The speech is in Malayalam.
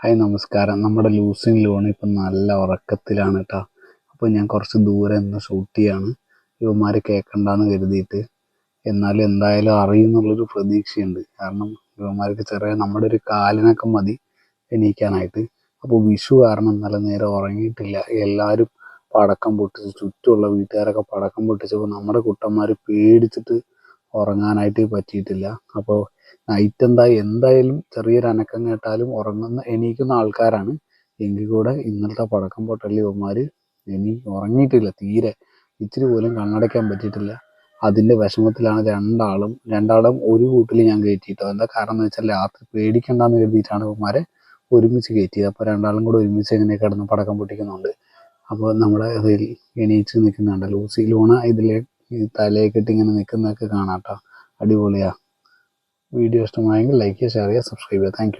ഹായ് നമസ്കാരം. നമ്മുടെ ലൂസിൻ ലോൺ ഇപ്പം നല്ല ഉറക്കത്തിലാണ് കേട്ടോ അപ്പോൾ ഞാൻ കുറച്ച് ദൂരെ നിന്ന് ഷൂട്ട് ചെയ്യാണ്. യുവമാർ കേൾക്കണ്ടെന്ന് കരുതിയിട്ട്. എന്നാലും എന്തായാലും അറിയുന്നുള്ളൊരു പ്രതീക്ഷയുണ്ട്. കാരണം യുവമാർക്ക് ചെറിയ നമ്മുടെ ഒരു കാലിനൊക്കെ മതി എണീക്കാനായിട്ട്. അപ്പോൾ വിഷു കാരണം ഇന്നലെ നേരെ ഉറങ്ങിയിട്ടില്ല. എല്ലാവരും പടക്കം പൊട്ടിച്ച് ചുറ്റുമുള്ള വീട്ടുകാരൊക്കെ പടക്കം പൊട്ടിച്ചപ്പോൾ നമ്മുടെ കുട്ടന്മാർ പേടിച്ചിട്ട് ഉറങ്ങാനായിട്ട് പറ്റിയിട്ടില്ല. അപ്പോൾ നൈറ്റ് എന്താ എന്തായാലും ചെറിയൊരു അനക്കം കേട്ടാലും ഉറങ്ങുന്ന എണീക്കുന്ന ആൾക്കാരാണ്. എങ്കിൽ കൂടെ ഇന്നലത്തെ പടക്കം പൊട്ടലി ഇവന്മാർ ഇനി ഉറങ്ങിയിട്ടില്ല തീരെ. ഇച്ചിരി പോലും കണ്ണടയ്ക്കാൻ പറ്റിയിട്ടില്ല. അതിന്റെ വിഷമത്തിലാണ് രണ്ടാളും രണ്ടാളും ഒരു കൂട്ടിൽ ഞാൻ കയറ്റിയിട്ടോ? എന്താ കാരണം എന്ന് വെച്ചാൽ രാത്രി പേടിക്കണ്ടെന്ന് കരുതിയിട്ടാണ് ഇവന്മാരെ ഒരുമിച്ച് കയറ്റിയത്. അപ്പോൾ രണ്ടാളും കൂടെ ഒരുമിച്ച് എങ്ങനെ കിടന്ന് പടക്കം പൊട്ടിക്കുന്നുണ്ട്. അപ്പോൾ നമ്മുടെ ഇതിൽ എണീച്ച് നിൽക്കുന്നുണ്ട്. ലൂസി ലൂണ ഇതിലെ ഈ തലയൊക്കെ ഇട്ട് ഇങ്ങനെ നിൽക്കുന്നതൊക്കെ കാണാം കേട്ടോ. അടിപൊളിയാണ് വീഡിയോ ഇഷ്ടമായെങ്കിൽ ലൈക്ക് ചെയ്യുക ഷെയർ ചെയ്യുക സബ്സ്ക്രൈബ് ചെയ്യുക. താങ്ക്